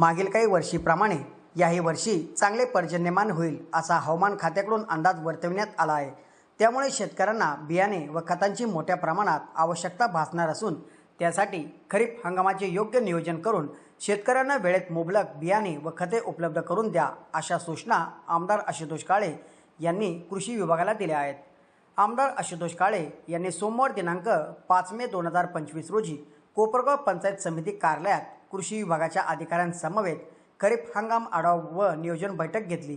मागील काही वर्षीप्रमाणे याही वर्षी चांगले पर्जन्यमान होईल असा हवामान खात्याकडून अंदाज वर्तविण्यात आला आहे. त्यामुळे शेतकऱ्यांना बियाणे व खतांची मोठ्या प्रमाणात आवश्यकता भासणार असून त्यासाठी खरीप हंगामाचे योग्य नियोजन करून शेतकऱ्यांना वेळेत मुबलक बियाणे व खते उपलब्ध करून द्या अशा सूचना आमदार आशुतोष काळे यांनी कृषी विभागाला दिल्या आहेत. आमदार आशुतोष काळे यांनी सोमवार दिनांक पाच मे दोन हजार पंचवीस रोजी कोपरगाव पंचायत समिती कार्यालयात कृषी विभागाच्या अधिकाऱ्यांसमवेत खरीप हंगाम आढावा व नियोजन बैठक घेतली.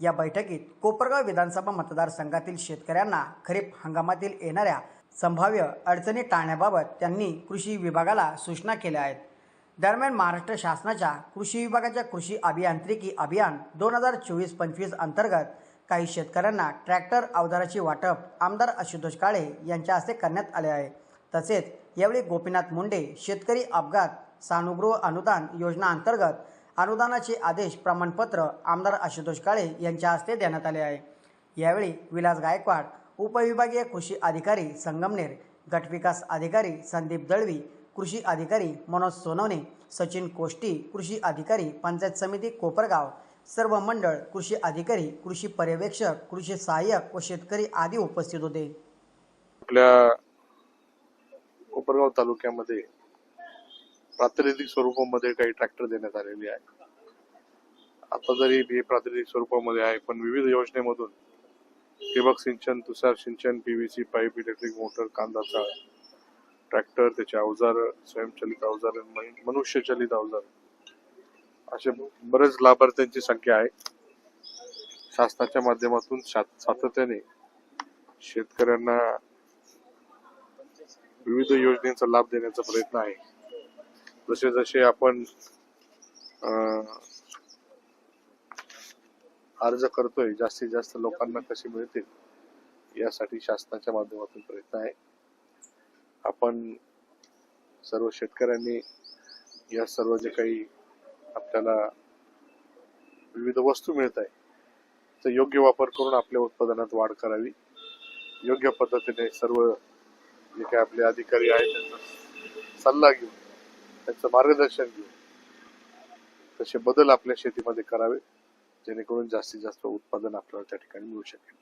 या बैठकीत कोपरगाव विधानसभा मतदारसंघातील शेतकऱ्यांना खरीप हंगामातील येणाऱ्या संभाव्य अडचणी टाळण्याबाबत त्यांनी कृषी विभागाला सूचना केल्या आहेत. दरम्यान महाराष्ट्र शासनाच्या कृषी विभागाच्या कृषी अभियांत्रिकी अभियान दोन हजार चोवीस पंचवीस अंतर्गत काही शेतकऱ्यांना ट्रॅक्टर अवजाराची वाटप आमदार आशुतोष काळे यांच्या हस्ते करण्यात आले आहे. तसेच यावेळी गोपीनाथ मुंडे शेतकरी अपघात सानुगृह अनुदान योजना अंतर्गत अनुदानाचे आदेश प्रमाणपत्र आमदार आशुतोष काळे यांच्या हस्ते देण्यात आले आहे. यावेळी विलास गायकवाड उपविभागीय कृषी अधिकारी संगमनेर गटविकास अधिकारी संदीप दळवी कृषी अधिकारी मनोज सोनवणे सचिन कोष्टी कृषी अधिकारी पंचायत समिती कोपरगाव सर्व मंडळ कृषी अधिकारी कृषी पर्यवेक्षक कृषी सहाय्यक व शेतकरी आदी उपस्थित होते. आपल्या कोपरगाव तालुक्यामध्ये प्रातिनिधिक स्वरूपामध्ये काही ट्रॅक्टर देण्यात आलेले आहे. आता जरी हे प्रातिनिधिक स्वरूपामध्ये आहे पण विविध योजनेमधून ठिबक सिंचन तुषार सिंचन पीव्हीसी पाईप इलेक्ट्रिक मोटर कांदा चाळ ट्रॅक्टर त्याचे अवजार स्वयंचलित अवजार मनुष्यचलित अवजार. असे बरेच लाभार्थ्यांची संख्या आहे. शासनाच्या माध्यमातून सातत्याने शेतकऱ्यांना विविध योजनेचा लाभ देण्याचा प्रयत्न आहे. जसे जसे आपण अर्ज करतोय जास्तीत जास्त लोकांना कसे मिळतील यासाठी शासनाच्या माध्यमातून प्रयत्न आहे. आपण सर्व शेतकऱ्यांनी या सर्व जे काही आपल्याला विविध वस्तू मिळत आहे तर योग्य वापर करून आपल्या उत्पादनात वाढ करावी. योग्य पद्धतीने सर्व जे काही आपले अधिकारी आहेत त्यांचा सल्ला घेऊन त्यांचं मार्गदर्शन घेऊन तसे बदल आपल्या शेतीमध्ये करावे जेणेकरून जास्तीत जास्त उत्पादन आपल्याला त्या ठिकाणी मिळू शकेल.